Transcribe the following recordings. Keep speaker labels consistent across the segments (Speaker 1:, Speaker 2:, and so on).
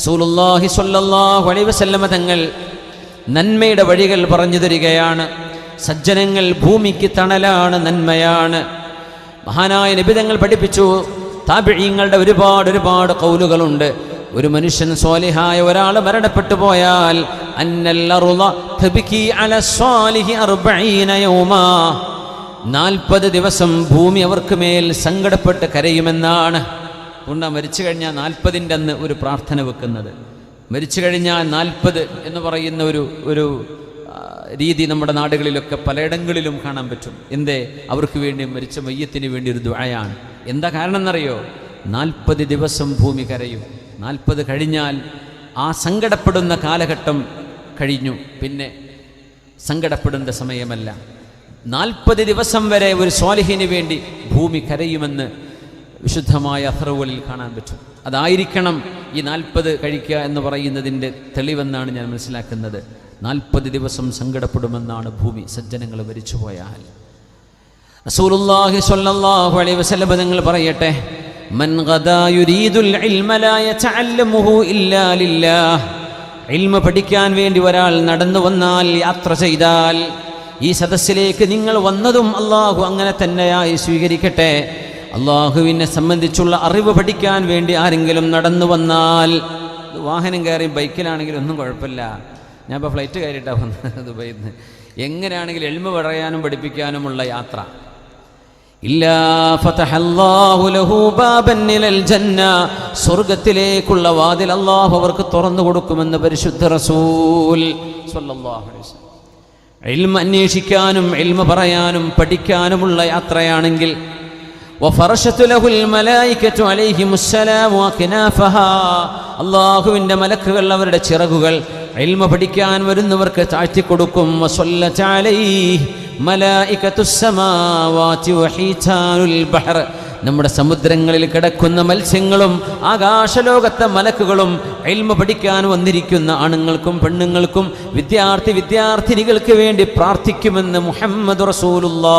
Speaker 1: റസൂലുള്ളാഹി സ്വല്ലല്ലാഹു അലൈഹി വസല്ലമ തങ്ങൾ നന്മയുടെ വഴികൾ പറഞ്ഞു തരികയാണ്. സജ്ജനങ്ങൾ ഭൂമിക്ക് തണലാണ് നന്മയാണ്. മഹാനായ നിബിതങ്ങൾ പഠിപ്പിച്ചു. താപിഴീങ്ങളുടെ ഒരുപാട് ഒരുപാട് കൗലുകളുണ്ട്. ഒരു മനുഷ്യൻ സ്വാലിഹായ ഒരാൾ മരണപ്പെട്ടു പോയാൽ നാൽപ്പത് ദിവസം ഭൂമി അവർക്ക് മേൽ സങ്കടപ്പെട്ട് കരയുമെന്നാണ്. അതുകൊണ്ടാ മരിച്ചു കഴിഞ്ഞാൽ നാൽപ്പതിന്റെ അന്ന് ഒരു പ്രാർത്ഥന വെക്കുന്നത്. മരിച്ചു കഴിഞ്ഞാൽ നാൽപ്പത് എന്ന് പറയുന്ന ഒരു ഒരു രീതി നമ്മുടെ നാടുകളിലൊക്കെ പലയിടങ്ങളിലും കാണാൻ പറ്റും. എന്തേ? അവർക്ക് വേണ്ടി മരിച്ച മയ്യത്തിന് വേണ്ടി ഒരു ദ്വായാണ് എന്താ കാരണം എന്നറിയോ നാൽപ്പത് ദിവസം ഭൂമി കരയും. നാൽപ്പത് കഴിഞ്ഞാൽ ആ സങ്കടപ്പെടുന്ന കാലഘട്ടം കഴിഞ്ഞു. പിന്നെ സങ്കടപ്പെടേണ്ട സമയമല്ല. നാൽപ്പത് ദിവസം വരെ ഒരു സ്വാലിഹിന് വേണ്ടി ഭൂമി കരയുമെന്ന് വിശുദ്ധമായ അഹ്റവുകളിൽ കാണാൻ പറ്റും. അതായിരിക്കണം ഈ നാൽപ്പത് കഴിക്കുക എന്ന് പറയുന്നതിന്റെ തെളിവെന്നാണ് ഞാൻ മനസ്സിലാക്കുന്നത്. നാൽപ്പത് ദിവസം സങ്കടപ്പെടുമെന്നാണ് ഭൂമി സജ്ജനങ്ങൾ മരിച്ചുപോയാൽ റസൂലുള്ളാഹി സ്വല്ലല്ലാഹു അലൈഹി വസല്ലം പറയട്ടെ മൻ യുരീദുൽ ഇൽമ പഠിക്കാൻ വേണ്ടി ഒരാൾ നടന്നു വന്നാൽ യാത്ര ചെയ്താൽ ഈ സദസ്സിലേക്ക് നിങ്ങൾ വന്നതും അള്ളാഹു അങ്ങനെ തന്നെയായി സ്വീകരിക്കട്ടെ. അള്ളാഹുവിനെ സംബന്ധിച്ചുള്ള അറിവ് പഠിക്കാൻ വേണ്ടി ആരെങ്കിലും നടന്നു വന്നാൽ വാഹനം കയറി ബൈക്കിലാണെങ്കിലും ഒന്നും കുഴപ്പമില്ല. ഞാൻ ഇപ്പോൾ ഫ്ലൈറ്റ് കയറിയിട്ടാണ് വന്നത് ദുബൈയിൽ നിന്ന്. എങ്ങനെയാണെങ്കിലും എളിമ പറയാനും പഠിപ്പിക്കാനുമുള്ള യാത്ര. സ്വർഗത്തിലേക്കുള്ള വാതിൽ അള്ളാഹു അവർക്ക് തുറന്നു കൊടുക്കുമെന്ന് പരിശുദ്ധ റസൂൽ എൽമ അന്വേഷിക്കാനും എൽമ പറയാനും പഠിക്കാനുമുള്ള യാത്രയാണെങ്കിൽ വഫറശത്തു ലഹുൽ മലായികത്തു അലൈഹിമുസ്സലാമു അക്നാഫഹാ അല്ലാഹുവിന്റെ മലക്കുകൾ അവരുടെ ചിറകുകൾ എൽമ പഠിക്കാൻ വരുന്നവർക്ക് താഴ്ത്തിക്കൊടുക്കും. അലൈഹി നമ്മുടെ സമുദ്രങ്ങളിൽ കിടക്കുന്ന മത്സ്യങ്ങളും ആകാശലോകത്തെ മലക്കുകളും എൽമ പഠിക്കാൻ വന്നിരിക്കുന്ന ആണുങ്ങൾക്കും പെണ്ണുങ്ങൾക്കും വിദ്യാർത്ഥി വിദ്യാർത്ഥിനികൾക്ക് വേണ്ടി പ്രാർത്ഥിക്കുമെന്ന് മുഹമ്മദ് റസൂലുല്ലാ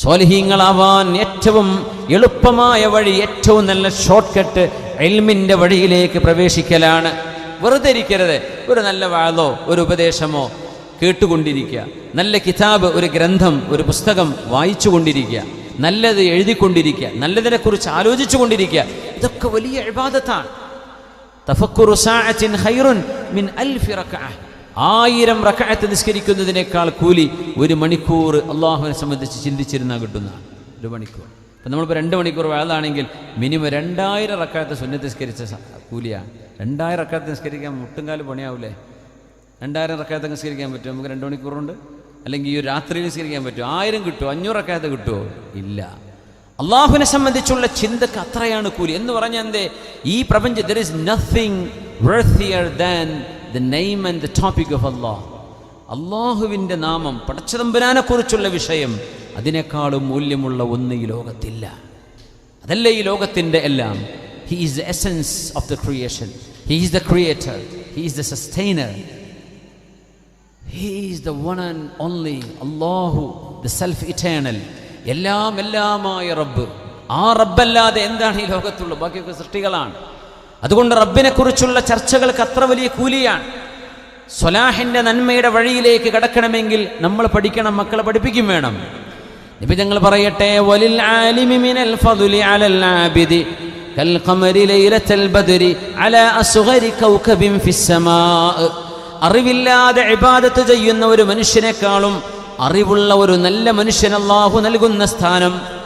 Speaker 1: സ്വാലിഹീങ്ങളാവാൻ ഏറ്റവും എളുപ്പമായ വഴി ഏറ്റവും നല്ല ഷോർട്ട് കട്ട് എൽമിന്റെ വഴിയിലേക്ക് പ്രവേശിക്കലാണ്. വെറുതെ ഇരിക്കരുത് ഒരു നല്ല വാളോ ഒരു ഉപദേശമോ കേട്ടുകൊണ്ടിരിക്കുക. നല്ല കിതാബ് ഒരു ഗ്രന്ഥം ഒരു പുസ്തകം വായിച്ചു കൊണ്ടിരിക്കുക നല്ലത് എഴുതിക്കൊണ്ടിരിക്കുക. നല്ലതിനെക്കുറിച്ച് ആലോചിച്ചു കൊണ്ടിരിക്കുക ഇതൊക്കെ വലിയ എഴുപാദത്താണ് തഫക്കുറു സാഅത്തിൻ ഹൈറുൻ മിൻ അൽ റക്അഹ് ആയിരം റക്കായത്ത് നിസ്കരിക്കുന്നതിനേക്കാൾ കൂലി ഒരു മണിക്കൂർ അള്ളാഹുവിനെ സംബന്ധിച്ച് ചിന്തിച്ചിരുന്നാൽ കിട്ടുന്നതാണ് ഒരു മണിക്കൂർ. ഇപ്പം നമ്മളിപ്പോൾ രണ്ട് മണിക്കൂർ വേളാണെങ്കിൽ മിനിമം രണ്ടായിരം റക്കായത്ത് സുന്നത്ത് നിസ്കരിച്ച സ- കൂലിയാണ് രണ്ടായിരം റക്കായത്ത് നിസ്കരിക്കാൻ മുട്ടുംകാൽ പണിയാവില്ലേ രണ്ടായിരം റക്കായത്ത് നിസ്കരിക്കാൻ പറ്റും നമുക്ക് രണ്ട് മണിക്കൂറുണ്ട്. അല്ലെങ്കിൽ ഈ ഒരു രാത്രി നിസ്കരിക്കാൻ പറ്റുമോ? ആയിരം കിട്ടുമോ? അഞ്ഞൂറ് റക്കായത്ത് കിട്ടുമോ? ഇല്ല. അള്ളാഹുവിനെ സംബന്ധിച്ചുള്ള ചിന്തക്ക് അത്രയാണ് കൂലി. എന്ന് പറഞ്ഞാൽ എന്തേ? ഈ പ്രപഞ്ചം there is nothing worthier than the name and the topic of Allah അള്ളാഹുവിന്റെ നാമം പടച്ചതമ്പുരാനെക്കുറിച്ചുള്ള വിഷയം അതിനേക്കാളും മൂല്യമുള്ള ഒന്ന് ഈ ലോകത്തില്ല. അതല്ല ഈ ലോകത്തിന്റെ എല്ലാം? He is the essence of the creation he is the creator he is the sustainer he is the one and only Allahu the self eternal എല്ലാം എല്ലാമായ റബ്ബ്. ആ റബ്ബല്ലാതെ എന്താണ് ഈ ലോകത്തുള്ളൂ? ബാക്കിയൊക്കെ സൃഷ്ടികളാണ്. അതുകൊണ്ട് റബ്ബിനെക്കുറിച്ചുള്ള ചർച്ചകൾക്ക് അത്ര വലിയ കൂലിയാണ്. സ്വലാഹിന്റെ നന്മയുടെ വഴിയിലേക്ക് കടക്കണമെങ്കിൽ നമ്മൾ പഠിക്കണം മക്കളെ പഠിപ്പിക്കും വേണം. നബി ഞങ്ങൾ പറയട്ടെ മിനൽ ഫദുലി അലൽ കൽ ഖമരി ബദരി അറിവില്ലാതെ ഇബാദത്ത് ചെയ്യുന്ന ഒരു മനുഷ്യനേക്കാളും അറിവുള്ള ഒരു നല്ല മനുഷ്യൻ അല്ലാഹു നൽകുന്ന സ്ഥാനം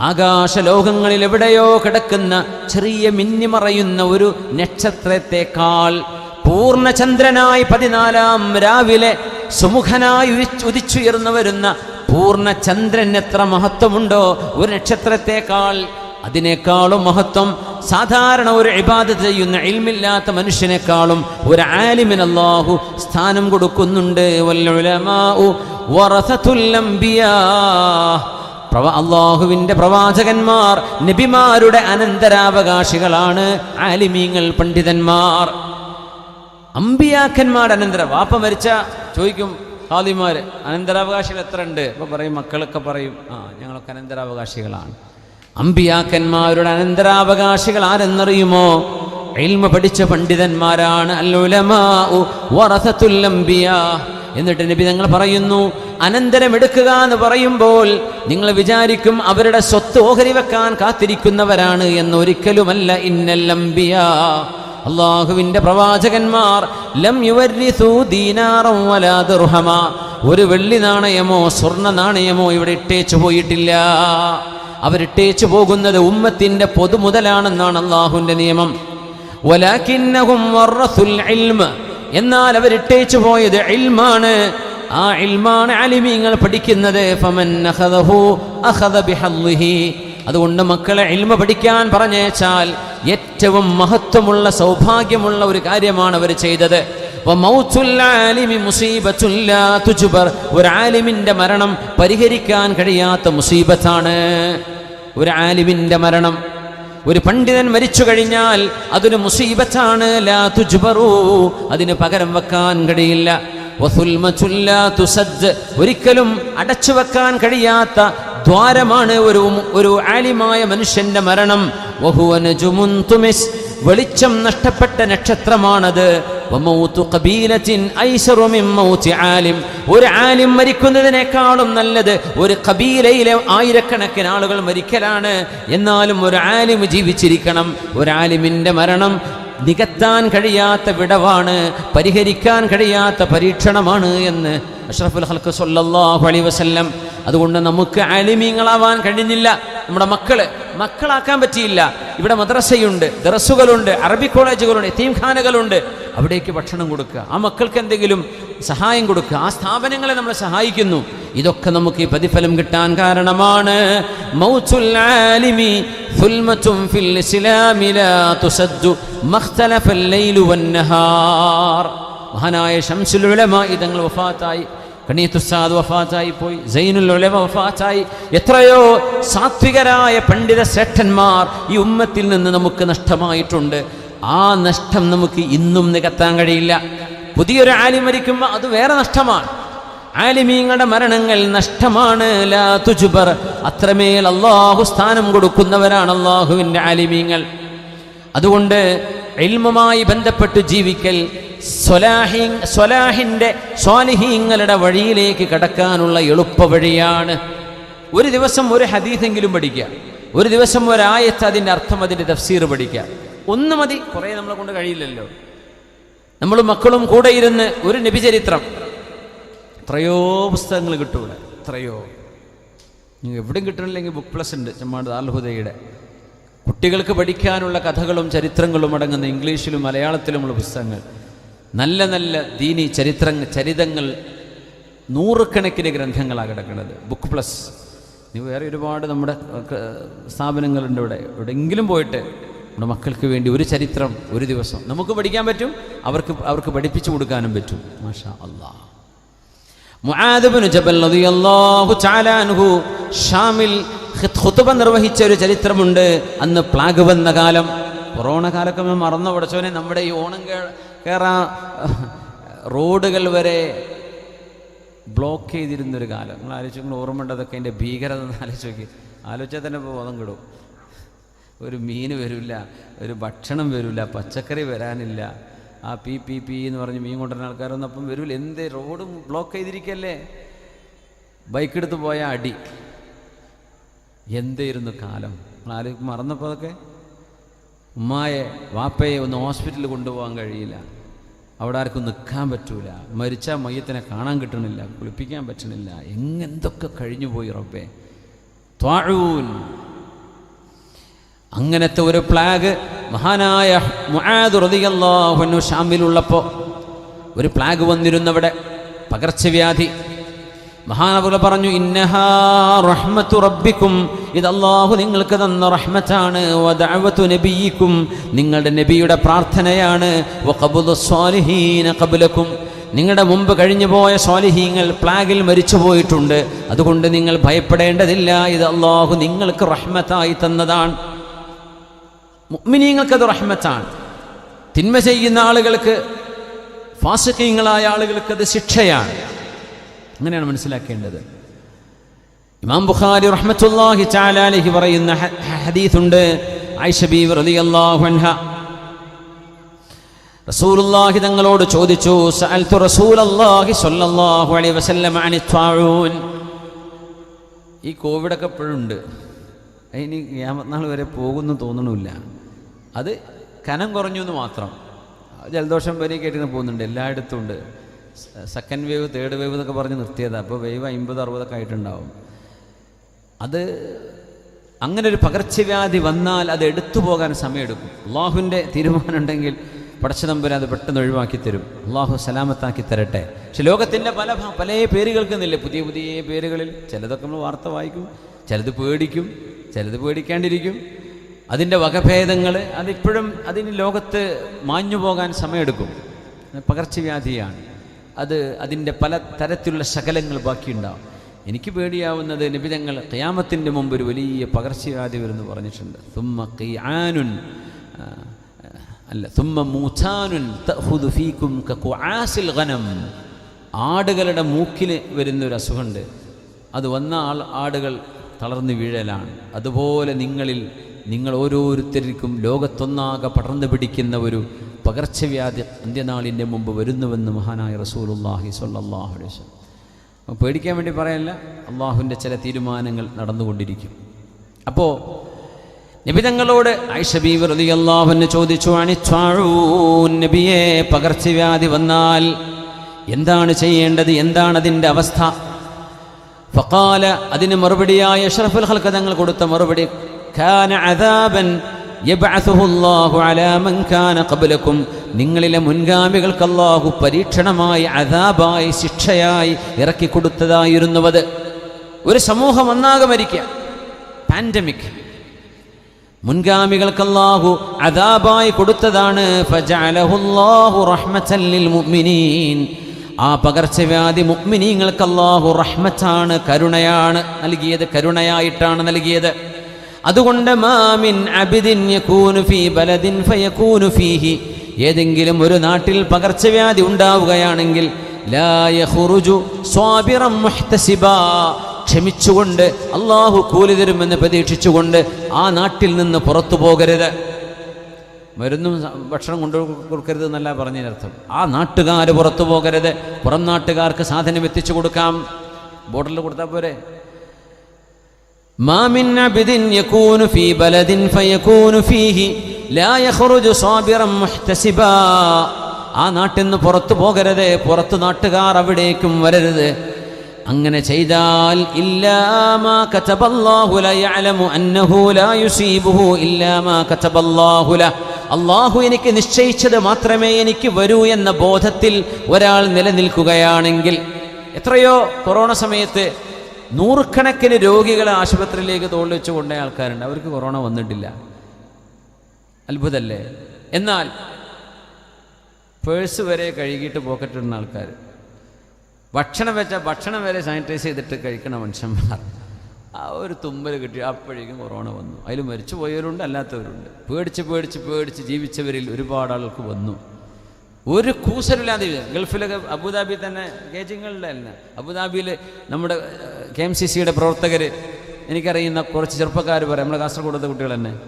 Speaker 1: ആകാശലോകങ്ങളിൽ എവിടെയോ കിടക്കുന്ന ചെറിയ മിന്നിമറയുന്ന ഒരു നക്ഷത്രത്തെക്കാൾ പൂർണചന്ദ്രനായി പതിനാലാം രാവിലെ സുമുഖനായി ഉദിച്ച് ഉദിച്ചുയർന്നു വരുന്ന പൂർണചന്ദ്രൻ എത്ര മഹത്വമുണ്ടോ ഒരു നക്ഷത്രത്തെക്കാൾ. അതിനേക്കാളും മഹത്വം സാധാരണ ഒരു ഇബാദത്ത് ചെയ്യുന്ന ഇൽമില്ലാത്ത മനുഷ്യനേക്കാളും ഒരു ആലിമിന് സ്ഥാനം കൊടുക്കുന്നുണ്ട്. വല്ലുലമാ പ്രവ അള്ളാഹുവിന്റെ പ്രവാചകന്മാർ നബിമാരുടെ അനന്തരാവകാശികളാണ് ആലിമീങ്ങൾ പണ്ഡിതന്മാർ. അമ്പിയാക്കന്മാരുടെ അനന്തര വാപ്പ മരിച്ച ചോദിക്കും ഹാദിമാർ അനന്തരാവകാശികൾ എത്ര ഉണ്ട് അപ്പോൾ പറയും മക്കളൊക്കെ പറയും ആ ഞങ്ങളൊക്കെ അനന്തരാവകാശികളാണ്. അമ്പിയാക്കന്മാരുടെ അനന്തരാവകാശികൾ ആരെന്നറിയുമോ? എൽമ പഠിച്ച പണ്ഡിതന്മാരാണ് അല്ലുലമാ എന്നിട്ട് നബി ഞങ്ങൾ പറയുന്നു അനന്തരം എടുക്കുക എന്ന് പറയുമ്പോൾ നിങ്ങൾ വിചാരിക്കും അവരുടെ സ്വത്ത് ഓഹരി വെക്കാൻ കാത്തിരിക്കുന്നവരാണ് എന്ന് ഒരിക്കലുമല്ല ഇന്നല്ലംബിയ അള്ളാഹുവിന്റെ പ്രവാചകന്മാർ ലം ദിർഹമ ഒരു വെള്ളി നാണയമോ സ്വർണ നാണയമോ ഇവിടെ ഇട്ടേച്ചു പോയിട്ടില്ല. അവരിട്ടേച്ചു പോകുന്നത് ഉമ്മത്തിന്റെ പൊതുമുതലാണെന്നാണ് അള്ളാഹുവിന്റെ നിയമം. എന്നാൽ അവരിട്ടേച്ചു പോയത് ഇൽമാണ്. ആ ഇൽമാണ് അലിമീങ്ങൾ പഠിക്കുന്നത്. അതുകൊണ്ട് മക്കളെ ഇൽമ പഠിക്കാൻ പറഞ്ഞേച്ചാൽ ഏറ്റവും മഹത്വമുള്ള സൗഭാഗ്യമുള്ള ഒരു കാര്യമാണ് അവർ ചെയ്തത്. ഒരു ആലിമിന്റെ മരണം പരിഹരിക്കാൻ കഴിയാത്ത മുസീബത്താണ്. ഒരു ആലിമിന്റെ മരണം ഒരു പണ്ഡിതൻ മരിച്ചു കഴിഞ്ഞാൽ അതൊരു മുസീബത്താണ്. ലാ അതിന് പകരം വെക്കാൻ കഴിയില്ല. ഒരിക്കലും അടച്ചു വെക്കാൻ കഴിയാത്ത ദ്വാരമാണ് ഒരു ഒരു ആലിമായ മനുഷ്യന്റെ മരണം. വെളിച്ചം നഷ്ടപ്പെട്ട നക്ഷത്രമാണത്. ഒരു ആലിം മരിക്കുന്നതിനേക്കാളും നല്ലത് ഒരു കബീലയിലെ ആയിരക്കണക്കിന് ആളുകൾ മരിക്കലാണ്. എന്നാലും ഒരു ആലിം ജീവിച്ചിരിക്കണം. ഒരു ആലിമിന്റെ മരണം നികത്താൻ കഴിയാത്ത വിടവാണ് പരിഹരിക്കാൻ കഴിയാത്ത പരീക്ഷണമാണ് എന്ന് അഷ്റഫുൽ ഹൽക്ക് സല്ലല്ലാഹു അലൈഹി വസല്ലം അതുകൊണ്ട് നമുക്ക് അലിമീങ്ങളാവാൻ കഴിഞ്ഞില്ല. നമ്മുടെ മക്കൾ മക്കളാക്കാൻ പറ്റിയില്ല. ഇവിടെ മദ്രസയുണ്ട് ദറസുകളുണ്ട് അറബി കോളേജുകളുണ്ട് തീംഖാനകളുണ്ട് അവിടേക്ക് ഭക്ഷണം കൊടുക്കുക. ആ മക്കൾക്ക് എന്തെങ്കിലും സഹായം കൊടുക്കുക. ആ സ്ഥാപനങ്ങളെ നമ്മൾ സഹായിക്കുന്നു. ഇതൊക്കെ നമുക്ക് ഈ പ്രതിഫലം കിട്ടാൻ കാരണമാണ്. മഹാനായ ശംസുലുലമ ഇതങ്ങൾ വഫാത്തായി. കണീത്തുസാദ് വഫാത്തായി പോയി. സൈനുൽ ഉലമ വഫാത്തായി. എത്രയോ സാത്വികരായ പണ്ഡിത ശ്രേഷ്ഠന്മാർ ഈ ഉമ്മത്തിൽ നിന്ന് നമുക്ക് നഷ്ടമായിട്ടുണ്ട്. ആ നഷ്ടം നമുക്ക് ഇന്നും നികത്താൻ കഴിയില്ല. പുതിയൊരു ആലി മരിക്കുമ്പോൾ അത് വേറെ നഷ്ടമാണ്. ആലിമീങ്ങളുടെ മരണങ്ങൾ നഷ്ടമാണ്. ലാ തുജുബർ. അത്രമേൽ അള്ളാഹു സ്ഥാനം കൊടുക്കുന്നവരാണ് അള്ളാഹുവിന്റെ ആലിമീങ്ങൾ. അതുകൊണ്ട് ഇൽമുമായി ബന്ധപ്പെട്ട് ജീവിക്കൽ സ്വലാഹി സ്വലാഹിന്റെ സ്വാലിഹീങ്ങളുടെ വഴിയിലേക്ക് കടക്കാനുള്ള എളുപ്പ വഴിയാണ്. ഒരു ദിവസം ഒരു ഹദീസെങ്കിലും പഠിക്കുക. ഒരു ദിവസം ഒരായത്ത് അതിന്റെ അർത്ഥം അതിന്റെ തഫ്സീർ പഠിക്കുക. ഒന്ന് മതി കുറേ നമ്മളെ കൊണ്ട് കഴിയില്ലല്ലോ. നമ്മൾ മക്കളും കൂടെ ഇരുന്ന് ഒരു നബിചരിത്രം. എത്രയോ പുസ്തകങ്ങൾ കിട്ടൂല എത്രയോ. എവിടെയും കിട്ടണില്ലെങ്കിൽ ബുക്ക് പ്ലസ് ഉണ്ട് ചെമ്മാട് ആൽഹുദയുടെ കുട്ടികൾക്ക് പഠിക്കാനുള്ള കഥകളും ചരിത്രങ്ങളും അടങ്ങുന്ന ഇംഗ്ലീഷിലും മലയാളത്തിലുമുള്ള പുസ്തകങ്ങൾ. നല്ല നല്ല ദീനി ചരിത്രങ്ങൾ ചരിതങ്ങൾ നൂറുകണക്കിന് ഗ്രന്ഥങ്ങളാണ് കിടക്കുന്നത്. ബുക്ക് പ്ലസ് നീ വേറെ ഒരുപാട് നമ്മുടെ സ്ഥാപനങ്ങളുണ്ട് ഇവിടെ. എവിടെയെങ്കിലും പോയിട്ട് നമ്മുടെ മക്കൾക്ക് വേണ്ടി ഒരു ചരിത്രം ഒരു ദിവസം നമുക്ക് പഠിക്കാൻ പറ്റും അവർക്ക് അവർക്ക് പഠിപ്പിച്ചു കൊടുക്കാനും പറ്റും. മാഷാ അള്ളാ മുആദ് ബിൻ ജബൽ റളിയല്ലാഹു തആല അൻഹു ഷാമിൽ ഖുത്- ഖുതുബ നിർവഹിച്ച ഒരു ചരിത്രമുണ്ട്. അന്ന് പ്ലാഗ് വന്ന കാലം. കൊറോണ കാലൊക്കെ മറന്നു പഠിച്ചവനെ നമ്മുടെ ഈ ഓണം കേ- കേറാ റോഡുകൾ വരെ ബ്ലോക്ക് ചെയ്തിരുന്നൊരു കാലം. നിങ്ങൾ ആലോചിച്ച് നിങ്ങൾ ഓർമ്മണ്ടതൊക്കെ എന്റെ ഭീകരത എന്ന് ആലോചിച്ച് നോക്കി. ആലോചിച്ചാൽ തന്നെ ബോധം കിടും. ഒരു മീൻ വരില്ല ഒരു ഭക്ഷണം വരില്ല പച്ചക്കറി വരാനില്ല. ആ പി പി പി എന്ന് പറഞ്ഞ് മീൻ കൊണ്ടുവരുന്ന ആൾക്കാരൊന്നും അപ്പം വരില്ല എന്ത്? റോഡും ബ്ലോക്ക് ചെയ്തിരിക്കല്ലേ? ബൈക്ക് എടുത്ത് പോയ അടി. എന്തായിരുന്നു കാലം? ആലോചിക്കും മറന്നപ്പോൾ അതൊക്കെ? ഉമ്മായെ വാപ്പയെ ഒന്ന് ഹോസ്പിറ്റലിൽ കൊണ്ടുപോകാൻ കഴിയില്ല. അവിടെ ആർക്കും നിൽക്കാൻ പറ്റൂല. മരിച്ച മയ്യത്തിനെ കാണാൻ കിട്ടണില്ല കുളിപ്പിക്കാൻ പറ്റണില്ല. എങ്ങെന്തൊക്കെ കഴിഞ്ഞു പോയി റബ്ബേ? ത്വാഴൂൻ അങ്ങനത്തെ ഒരു പ്ലാഗ് മഹാനായ അൻഹു ഷാമിലുള്ളപ്പോൾ ഒരു പ്ലാഗ് വന്നിരുന്നവിടെ. പകർച്ചവ്യാധി. മഹാനവുല പറഞ്ഞു ഇന്നഹാ റഹ്മത്തു റബ്ബിക്കും ഇത് അള്ളാഹു നിങ്ങൾക്ക് തന്ന റഹ്മത്താണ്. വദഅവതു നബിയിക്കും നിങ്ങളുടെ നബിയുടെ പ്രാർത്ഥനയാണ്. സ്വാലിഹീന ഖബ്ലക്കും. നിങ്ങളുടെ മുമ്പ് കഴിഞ്ഞു പോയ സ്വാലിഹീങ്ങൾ പ്ലാഗിൽ മരിച്ചു പോയിട്ടുണ്ട്. അതുകൊണ്ട് നിങ്ങൾ ഭയപ്പെടേണ്ടതില്ല. ഇത് അള്ളാഹു നിങ്ങൾക്ക് റഹ്മത്തായി തന്നതാണ്. മുഗ്മിനീങ്ങൾക്കത് റഹ്മത്താണ്. തിന്മ ചെയ്യുന്ന ആളുകൾക്ക് ഫാസിഖീങ്ങളായ ആളുകൾക്കത് ശിക്ഷയാണ്. അങ്ങനെയാണ് മനസ്സിലാക്കേണ്ടത്. ഇമാം ബുഖാരി റഹ്മത്തുല്ലാഹി തആല അലൈഹി പറയുന്ന ഹദീസുണ്ട്. റളിയല്ലാഹു അൻഹ. റസൂലുള്ളാഹി തങ്ങളോട് ചോദിച്ചു സഅൽതു റസൂലുള്ളാഹി സ്വല്ലല്ലാഹു അലൈഹി വസല്ലം അനി ത്വാഊൻ. ഈ കോവിഡൊക്കെ ഇപ്പോഴുണ്ട് അതിന് നാൾ വരെ പോകുന്നു തോന്നണില്ല അത് കനം കുറഞ്ഞു എന്ന് മാത്രം. ജലദോഷം വരെ കേട്ടിങ്ങനെ പോകുന്നുണ്ട്. എല്ലായിടത്തും ഉണ്ട്. സെക്കൻഡ് വേവ് തേർഡ് വേവ് എന്നൊക്കെ പറഞ്ഞ് നിർത്തിയതാണ് അപ്പോൾ വേവ് അമ്പത് അറുപതൊക്കെ ആയിട്ടുണ്ടാവും. അത് അങ്ങനെ ഒരു പകർച്ചവ്യാധി വന്നാൽ അത് എടുത്തു പോകാൻ സമയമെടുക്കും. അള്ളാഹുവിന്റെ തീരുമാനം ഉണ്ടെങ്കിൽ പടച്ചതമ്പുരാൻ അത് പെട്ടെന്ന് ഒഴിവാക്കി തരും. അള്ളാഹു സലാമത്താക്കി തരട്ടെ. പക്ഷെ ലോകത്തിന്റെ പല പല പല പേരുകൾക്കുന്നില്ലേ? പുതിയ പുതിയ പേരുകളിൽ ചിലതൊക്കെ നമ്മൾ വാർത്ത വായിക്കും ചിലത് പേടിക്കും ചിലത് പേടിക്കാണ്ടിരിക്കും. അതിന്റെ വകഭേദങ്ങൾ അതിപ്പോഴും അതിന് ലോകത്ത് മാഞ്ഞു പോകാൻ സമയമെടുക്കും. പകർച്ചവ്യാധിയാണ്. അത് അതിന്റെ പല തരത്തിലുള്ള ശകലങ്ങൾ ബാക്കിയുണ്ടാവും. എനിക്ക് പേടിയാവുന്നത് നിബിതങ്ങൾ ഖിയാമത്തിന്റെ മുമ്പ് ഒരു വലിയ പകർച്ചവ്യാധി വരുമെന്ന് പറഞ്ഞിട്ടുണ്ട്. തുമ്മ ഖിയാനുൻ അല്ല തുമ്മ മൂച്ചാനുൻ ഫീക്കും ആസിൽ ഗനം ആടുകളുടെ മൂക്കിൽ വരുന്ന ഒരു അസുഖമുണ്ട്. അത് വന്ന ആൾ ആടുകൾ തളർന്നു വീഴലാണ്. അതുപോലെ നിങ്ങളിൽ നിങ്ങൾ ഓരോരുത്തർക്കും ലോകത്തൊന്നാകെ പടർന്നു പിടിക്കുന്ന ഒരു പകർച്ചവ്യാധി അന്ത്യനാളിന്റെ മുമ്പ് വരുന്നുവെന്ന് മഹാനായ അലൈഹി വസല്ലം. അപ്പോൾ പേടിക്കാൻ വേണ്ടി പറയല്ല അള്ളാഹുവിന്റെ ചില തീരുമാനങ്ങൾ നടന്നുകൊണ്ടിരിക്കും. അപ്പോൾ നിബിതങ്ങളോട് ഐഷബീവ് റളിയല്ലാഹുവിനെ ചോദിച്ചു അണിച്ചാഴൂ നബിയെ പകർച്ചവ്യാധി വന്നാൽ എന്താണ് ചെയ്യേണ്ടത്? എന്താണ് അതിന്റെ അവസ്ഥ? ഫക്കാല അതിന് മറുപടിയായ അഷ്റഫുൽ ഹൽക്കതങ്ങൾ കൊടുത്ത മറുപടി ഖാന അദാബൻ ഖബ്ലക്കും നിങ്ങളിലെ മുൻഗാമികൾക്ക് അല്ലാഹു പരീക്ഷണമായി അദാബായി ശിക്ഷയായി ഇറക്കി കൊടുത്തതായിരുന്നുവത് ഒരു സമൂഹം ഒന്നാകെ മരിക്കുക. പാൻഡമിക് മുൻഗാമികൾക്ക് അല്ലാഹു അദാബായി കൊടുത്തതാണ്. ആ പകർച്ചവ്യാധി മുഅ്മിനീങ്ങൾക്ക് അല്ലാഹു റഹ്മത്താണ് കരുണയാണ് നൽകിയത്. കരുണയായിട്ടാണ് നൽകിയത്. അതുകൊണ്ട് മാമിൻ അബിദിൻ ഫീ ബലദിൻ ഫീഹി. ഏതെങ്കിലും ഒരു നാട്ടിൽ പകർച്ചവ്യാധി ഉണ്ടാവുകയാണെങ്കിൽ ക്ഷമിച്ചുകൊണ്ട് അള്ളാഹു കൂലി തരുമെന്ന് പ്രതീക്ഷിച്ചുകൊണ്ട് ആ നാട്ടിൽ നിന്ന് പുറത്തു പോകരുത്. മരുന്നും ഭക്ഷണം കൊണ്ടു കൊടുക്കരുത് എന്നല്ല പറഞ്ഞതിനർത്ഥം. ആ നാട്ടുകാർ പുറത്തു പോകരുത്. പുറം നാട്ടുകാർക്ക് സാധനം എത്തിച്ചു കൊടുക്കാം. ബോട്ടിൽ കൊടുത്താൽ പോരെ? ما من عبد يكون في بلد فيكون فيه لا يخرج صابرا محتسبا ആ നാട്ടിൽ നിന്ന് പുറത്തു പോകരുത് പുറത്തു നാട്ടുകാർ അവിടേക്കും വരരുത് അങ്ങനെ ചെയ്താൽ ഇല്ലാമാ കതബല്ലാഹു ല യഅലമു അന്നഹു ലാ യുസീബുഹു ഇല്ലാമാ കതബല്ലാഹു ല അള്ളാഹു എനിക്ക് നിശ്ചയിച്ചത് മാത്രമേ എനിക്ക് വരൂ എന്ന ബോധത്തിൽ ഒരാൾ നിലനിൽക്കുകയാണെങ്കിൽ എത്രയോ കൊറോണ സമയത്ത് നൂറുകണക്കിന് രോഗികളെ ആശുപത്രിയിലേക്ക് തോളിൽ വെച്ച് കൊണ്ടുപോയ ആൾക്കാരുണ്ട്. അവർക്ക് കൊറോണ വന്നിട്ടില്ല. അത്ഭുതല്ലേ? എന്നാൽ പേഴ്സ് വരെ കഴുകിയിട്ട് പോക്കറ്റിടുന്ന ആൾക്കാർ ഭക്ഷണം വെച്ച ഭക്ഷണം വരെ സാനിറ്റൈസ് ചെയ്തിട്ട് കഴിക്കണ മനുഷ്യന്മാർ. ആ ഒരു തുമ്പൽ കിട്ടി. അപ്പോഴേക്കും കൊറോണ വന്നു. അതിൽ മരിച്ചു പോയവരുണ്ട് അല്ലാത്തവരുണ്ട്. പേടിച്ച് പേടിച്ച് പേടിച്ച് ജീവിച്ചവരിൽ ഒരുപാട് ആൾക്ക് വന്നു. ഒരു കൂസലില്ലാതെ ഇത്. ഗൾഫിലൊക്കെ അബുദാബി തന്നെ കേജിങ്ങളുടെ അല്ല അബുദാബിയിൽ നമ്മുടെ കെ എം സി സിയുടെ പ്രവർത്തകർ എനിക്കറിയുന്ന കുറച്ച് ചെറുപ്പക്കാർ പറയാം നമ്മുടെ കാസർഗോഡത്തെ കുട്ടികൾ തന്നെ.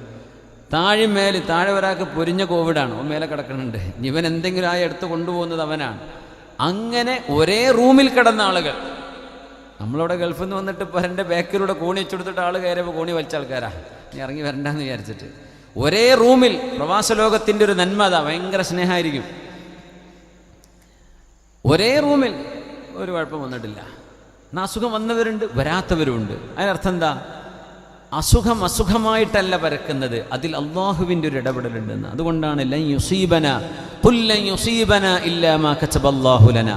Speaker 1: താഴെ മേൽ താഴെ പൊരിഞ്ഞ കോവിഡാണ്. ഓ മേലെ കിടക്കുന്നുണ്ട്. ഇവൻ എന്തെങ്കിലും ആയി എടുത്ത് കൊണ്ടുപോകുന്നത് അവനാണ്. അങ്ങനെ ഒരേ റൂമിൽ കിടന്ന ആളുകൾ. നമ്മളവിടെ ഗൾഫിൽ നിന്ന് വന്നിട്ട് ഇപ്പോൾ എന്റെ ബാക്കിലൂടെ കോണി വെച്ചെടുത്തിട്ട് ആൾ കയറിയപ്പോൾ കോണി വലിച്ച ആൾക്കാരാ. നീ ഇറങ്ങി വരണ്ടെന്ന് വിചാരിച്ചിട്ട്. ഒരേ റൂമിൽ പ്രവാസ ലോകത്തിന്റെ ഒരു നന്മ അതാ. ഭയങ്കര സ്നേഹമായിരിക്കും. ഒരേ റൂമിൽ ഒരു കുഴപ്പം വന്നിട്ടില്ല. എന്നാൽ അസുഖം വന്നവരുണ്ട് വരാത്തവരുണ്ട് അതിനർത്ഥം എന്താ? അസുഖം അസുഖമായിട്ടല്ല പരക്കുന്നത്. അതിൽ അള്ളാഹുവിന്റെ ഒരു ഇടപെടലുണ്ടെന്ന്. അതുകൊണ്ടാണ് ലൈസീബന യുസീബന ഖുൽ ലൻ യുസീബന ഇല്ലാ മാ കതബല്ലാഹു ലന.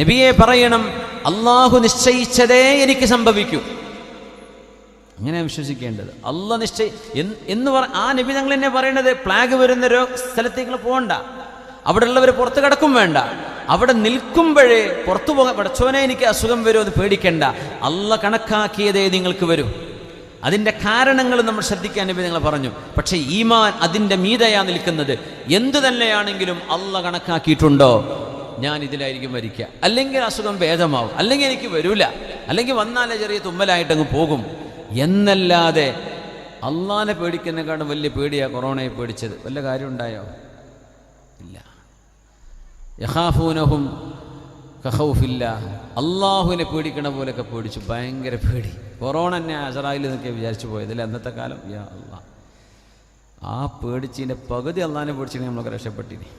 Speaker 1: നബിയെ പറയണം അള്ളാഹു നിശ്ചയിച്ചതേ എനിക്ക് സംഭവിക്കൂ. അങ്ങനെ വിശ്വസിക്കേണ്ടത്. അല്ല നിശ്ചയി എന്ന് പറ ആ നബി ഞങ്ങൾ എന്നെ പറയണത് പ്ലാഗ് വരുന്ന സ്ഥലത്തേക്ക് പോകണ്ട അവിടെ ഉള്ളവർ പുറത്ത് കിടക്കും വേണ്ട. അവിടെ നിൽക്കുമ്പോഴേ പുറത്തു പോകാൻ പഠിച്ചോനെ എനിക്ക് അസുഖം വരും അത് പേടിക്കണ്ട. അല്ല കണക്കാക്കിയതേ നിങ്ങൾക്ക് വരൂ. അതിന്റെ കാരണങ്ങൾ നമ്മൾ ശ്രദ്ധിക്കാൻ നബി നിങ്ങൾ പറഞ്ഞു. പക്ഷേ ഈമാൻ അതിന്റെ മീതയാ നിൽക്കുന്നത്. എന്തു തന്നെയാണെങ്കിലും അല്ല കണക്കാക്കിയിട്ടുണ്ടോ? ഞാൻ ഇതിലായിരിക്കും മരിക്കുക അല്ലെങ്കിൽ അസുഖം ഭേദമാവും. അല്ലെങ്കിൽ എനിക്ക് വരൂല. അല്ലെങ്കിൽ വന്നാലേ ചെറിയ തുമ്മലായിട്ടങ്ങ് പോകും. എന്നല്ലാതെ അള്ളാനെ പേടിക്കുന്നതിനെക്കാളും വലിയ പേടിയാണ് കൊറോണയെ പേടിച്ചത്. വല്ല കാര്യമുണ്ടായോ ഇല്ല. യഹാഫൂനഹും കഹൗഫില്ല അള്ളാഹുവിനെ പേടിക്കണ പോലെയൊക്കെ പേടിച്ചു ഭയങ്കര പേടി കൊറോണ തന്നെ അസറായിൽ എന്നൊക്കെ വിചാരിച്ചു പോയത് അല്ലേ അന്നത്തെ കാലം യാ അള്ളാ ആ പേടിച്ചതിൻ്റെ പകുതി അള്ളാഹിനെ പേടിച്ചിട്ട് നമ്മളൊക്കെ രക്ഷപ്പെട്ടിനി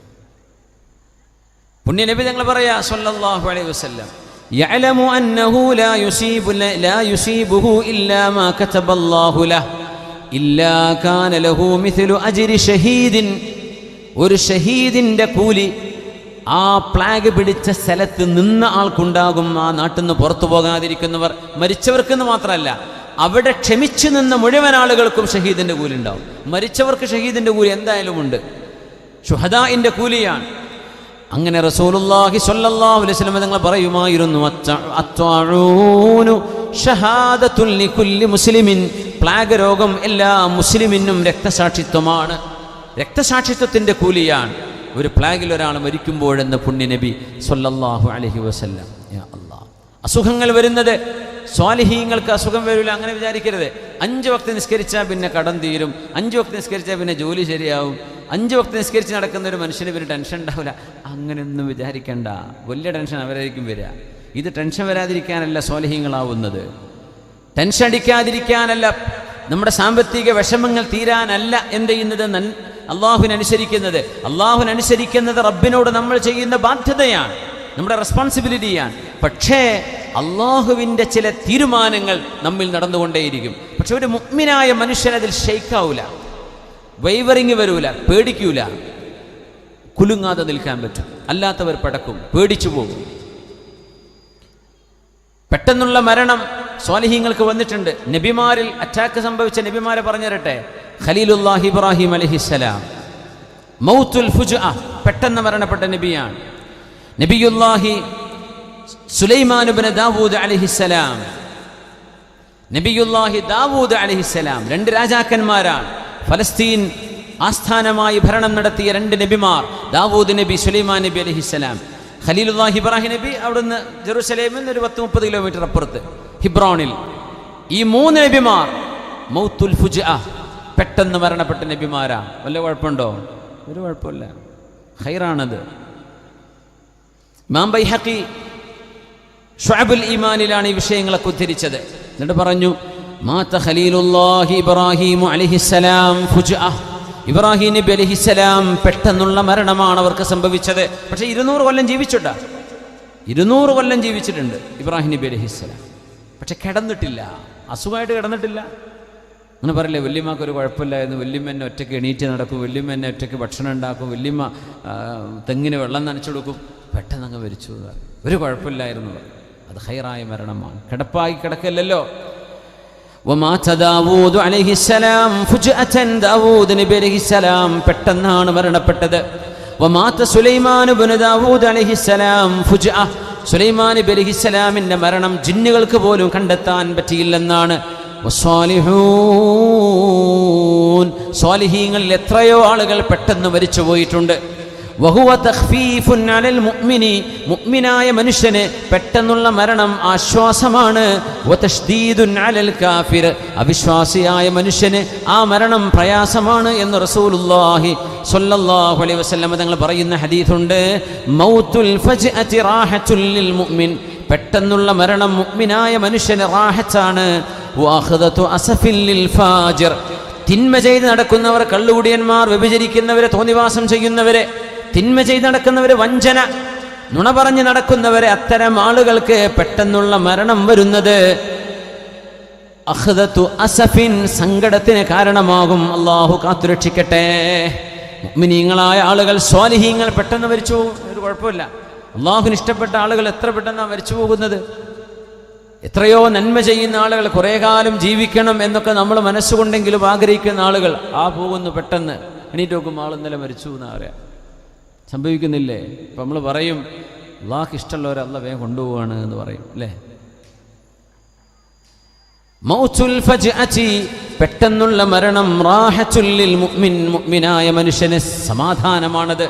Speaker 1: പുണ്യനബി ഞങ്ങൾ പറയാ സല്ലല്ലാഹു അലൈഹി വസല്ലം يعلم أنه لا يصيب لا يصيبه إلا ما كتب الله له إلا كان له مثل أجر شهيد ഒരു ഷഹീദിന്റെ കൂലി ആ പ്ലാഗ് പിടിച്ച സ്ഥലത്ത് നിന്ന ആൾക്കുണ്ടാകും ആ നാട്ടിൽ നിന്ന് പുറത്തു പോകാതിരിക്കുന്നവർ. മരിച്ചവർക്കെന്ന് മാത്രമല്ല അവിടെ ക്ഷമിച്ചു നിന്ന മുഴുവൻ ആളുകൾക്കും ഷഹീദിന്റെ കൂലി ഉണ്ടാവും മരിച്ചവർക്ക് ഷഹീദിന്റെ കൂലി എന്തായാലും ഉണ്ട്. ഷുഹദാഇന്റെ കൂലിയാണ്. അങ്ങനെ റസൂലുള്ളാഹി സ്വല്ലല്ലാഹു അലൈഹി വസല്ലം തങ്ങൾ പറയുമായിരുന്നു അത്വാഴൂനു ഷഹാദത്തുൽ ലികുല്ലി മുസ്ലിമിൻ. പ്ലാഗ് രോഗം എല്ലാ മുസ്ലിമിനും രക്തസാക്ഷിത്വമാണ്. രക്തസാക്ഷിത്വത്തിന്റെ കൂലിയാണ്. ഒരു പ്ലാഗിൽ ഒരാൾ മരിക്കുമ്പോഴെന്ന് പുണ്യനബി സ്വല്ലല്ലാഹു അലൈഹി വസല്ലം. അസുഖങ്ങൾ വരുന്നത് സ്വാലിഹീങ്ങൾക്ക് അസുഖം വരില്ല അങ്ങനെ വിചാരിക്കരുത്. അഞ്ച് വക്ത് നിസ്കരിച്ചാൽ പിന്നെ കടം തീരും. അഞ്ച് വക്ത് നിസ്കരിച്ചാൽ പിന്നെ ജോലി ശരിയാവും. അഞ്ച് വക്ത് നിസ്കരിച്ച് നടക്കുന്ന ഒരു മനുഷ്യന് പിന്നെ ടെൻഷൻ ഉണ്ടാവില്ല അങ്ങനെയൊന്നും വിചാരിക്കണ്ട. വലിയ ടെൻഷൻ അവരായിരിക്കും വരിക. ഇത് ടെൻഷൻ വരാതിരിക്കാനല്ല സ്വാലിഹീങ്ങളാവുന്നത്. ടെൻഷൻ അടിക്കാതിരിക്കാനല്ല. നമ്മുടെ സാമ്പത്തിക വിഷമങ്ങൾ തീരാനല്ല എന്ത് ചെയ്യുന്നത്? അള്ളാഹുവിനനുസരിക്കുന്നത്. അള്ളാഹുവിനനുസരിക്കുന്നത് റബ്ബിനോട് നമ്മൾ ചെയ്യുന്ന ബാധ്യതയാണ്. നമ്മുടെ റെസ്പോൺസിബിലിറ്റിയാണ്. പക്ഷേ അള്ളാഹുവിന്റെ ചില തീരുമാനങ്ങൾ നമ്മിൽ നടന്നുകൊണ്ടേയിരിക്കും. പക്ഷെ ഒരു മുഗ്മിനായ മനുഷ്യൻ അതിൽ ഷെയ്ക്കാവൂല. വൈവറിങ് വരൂല. പേടിക്കൂല. കുലുങ്ങാതെ നിൽക്കാൻ പറ്റും. അല്ലാത്തവർ പടക്കും. പേടിച്ചു പോകും. പെട്ടെന്നുള്ള മരണം സ്വാലിഹീങ്ങൾക്ക് വന്നിട്ടുണ്ട്. നബിമാരിൽ അറ്റാക്ക് സംഭവിച്ച നബിമാരെ പറഞ്ഞു തരട്ടെ ഖലീലുല്ലാഹി ഇബ്രാഹിം അലഹിസ്സലാം മൗത്തുൽ ഫുജ പെട്ടെന്ന് മരണപ്പെട്ട നബിയാണ്. നബിയുല്ലാഹി സുലൈമാനുബിന് ദാവൂദ് അലഹിസ്സലാം നബിയുല്ലാഹി ദാവൂദ് അലഹിസ്സലാം രണ്ട് രാജാക്കന്മാരാണ്. ഫലസ്തീൻ ആസ്ഥാനമായി ഭരണം നടത്തിയ രണ്ട് നബിമാർ ദാവൂദ് നബി സുലൈമാൻ നബി അലഹിസ്സലാം ഖലീലുല്ലാഹി ഇബ്രാഹിം നബി അവിടുന്ന് ജെറുസലേമിൽ നിന്ന് ഒരു പത്ത് മുപ്പത് കിലോമീറ്റർ അപ്പുറത്ത് ഹിബ്രോണിൽ. ഈ മൂന്ന് നബിമാർ മൗത്തുൽ ഫുജ പെട്ടെന്ന് മരണപ്പെട്ട നബിമാരാ. വല്ല കുഴപ്പമുണ്ടോ? ഒരു കുഴപ്പമില്ല. ഹൈറാണത് ഇമാം ബൈഹക്കി ഷുഅബുൽ ഇമാനിലാണ് ഈ വിഷയങ്ങളൊക്കെ ഉദ്ധരിച്ചത്. എന്നിട്ട് പറഞ്ഞു മാത ഖലീലുല്ലാഹി ഇബ്രാഹിം അലൈഹിസ്സലാം ഫുജ്അ. ഇബ്രാഹിം നബി പെട്ടെന്നുള്ള മരണമാണ് അവർക്ക് സംഭവിച്ചത്. പക്ഷേ ഇരുന്നൂറ് കൊല്ലം ജീവിച്ചിട്ടാ ഇരുന്നൂറ് കൊല്ലം ജീവിച്ചിട്ടുണ്ട് ഇബ്രാഹിം നബി അലൈഹിസ്സലാം പക്ഷെ കിടന്നിട്ടില്ല. അസുഖമായിട്ട് കിടന്നിട്ടില്ല. അങ്ങനെ പറയില്ലേ വല്യമ്മക്ക് ഒരു കുഴപ്പമില്ല എന്ന് ഒറ്റയ്ക്ക് എണീറ്റ് നടക്കും വല്യമ്മ ഒറ്റയ്ക്ക് ഭക്ഷണം ഉണ്ടാക്കും വല്യമ്മ തെങ്ങിന് വെള്ളം നനച്ചു കൊടുക്കും പെട്ടെന്ന് അങ്ങ് മരിച്ചു ഒരു കുഴപ്പമില്ലായിരുന്നു അത് ഹൈറായ മരണമാണ്. കിടപ്പായി കിടക്കല്ലല്ലോ. പെട്ടെന്നാണ് മരണപ്പെട്ടത്. സുലൈമാൻ ബലിഹിസലാമിന്റെ മരണം ജിന്നുകൾക്ക് പോലും കണ്ടെത്താൻ പറ്റിയില്ലെന്നാണ് സ്വാലിഹീങ്ങളിൽ എത്രയോ ആളുകൾ പെട്ടെന്ന് മരിച്ചു പോയിട്ടുണ്ട്. മുഅ്മിനായ മനുഷ്യന് പെട്ടെന്നുള്ള മരണം ആശ്വാസമാണ്. കാഫിർ. അവിശ്വാസിയായ മനുഷ്യന് ആ മരണം പ്രയാസമാണ് എന്ന് റസൂലുള്ളാഹി സ്വല്ലല്ലാഹു അലൈഹി വസല്ലം തങ്ങൾ പറയുന്ന ഹദീഫുണ്ട് പെട്ടെന്നുള്ള മരണം മുഅ്മിനായ മനുഷ്യന് റാഹത്താണ്. തിന്മ ചെയ്ത് നടക്കുന്നവർ കള്ളുകുടിയന്മാർ വ്യഭിചരിക്കുന്നവരെ തോന്നിവാസം ചെയ്യുന്നവരെ തിന്മ ചെയ്ത് നടക്കുന്നവരെ വഞ്ചന നുണ പറഞ്ഞ് നടക്കുന്നവരെ അത്തരം ആളുകൾക്ക് പെട്ടെന്നുള്ള മരണം വരുന്നത് അഹ്ദത്തു അസഫിൻ സങ്കടത്തിന് കാരണമാകും. അള്ളാഹു കാത്തുരക്ഷിക്കട്ടെ. മുഅ്മിനീങ്ങളായ ആളുകൾ സ്വാലിഹീങ്ങൾ പെട്ടെന്ന് മരിച്ചു. ഒരു കുഴപ്പമില്ല. അള്ളാഹുവിന് ഇഷ്ടപ്പെട്ട ആളുകൾ എത്ര പെട്ടെന്നാണ് മരിച്ചു പോകുന്നത്? എത്രയോ നന്മ ചെയ്യുന്ന ആളുകൾ കുറേ കാലം ജീവിക്കണം എന്നൊക്കെ നമ്മൾ മനസ്സുകൊണ്ടെങ്കിലും ആഗ്രഹിക്കുന്ന ആളുകൾ ആ പോകുന്നു പെട്ടെന്ന്. എണീറ്റ് നോക്കും ആൾ ഇന്നലെ മരിച്ചു എന്ന് പറയാം. സംഭവിക്കുന്നില്ലേ? ഇപ്പം നമ്മൾ പറയും അള്ളാഹ് ഇഷ്ടമുള്ളവരെ അല്ല വേഗം കൊണ്ടുപോവാണ് എന്ന് പറയും അല്ലേ? പെട്ടെന്നുള്ള മരണം മുഅ്മിൻ മുഅ്മിനായ മനുഷ്യന് സമാധാനമാണത്.